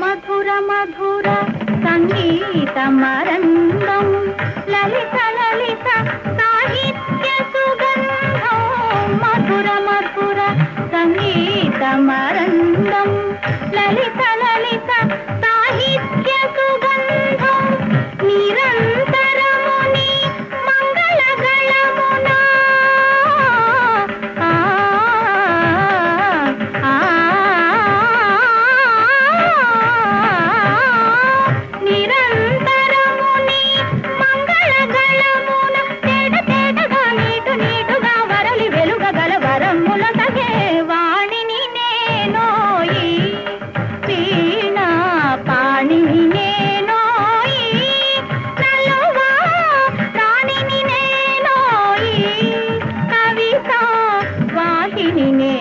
మధుర మధుర సంగీత మరంగం. లలిత లలిత సాహిత్య సుగంధం. మధుర మధుర సంగీత మరంగం. లలిత ಕಣ್ಣಿನೇ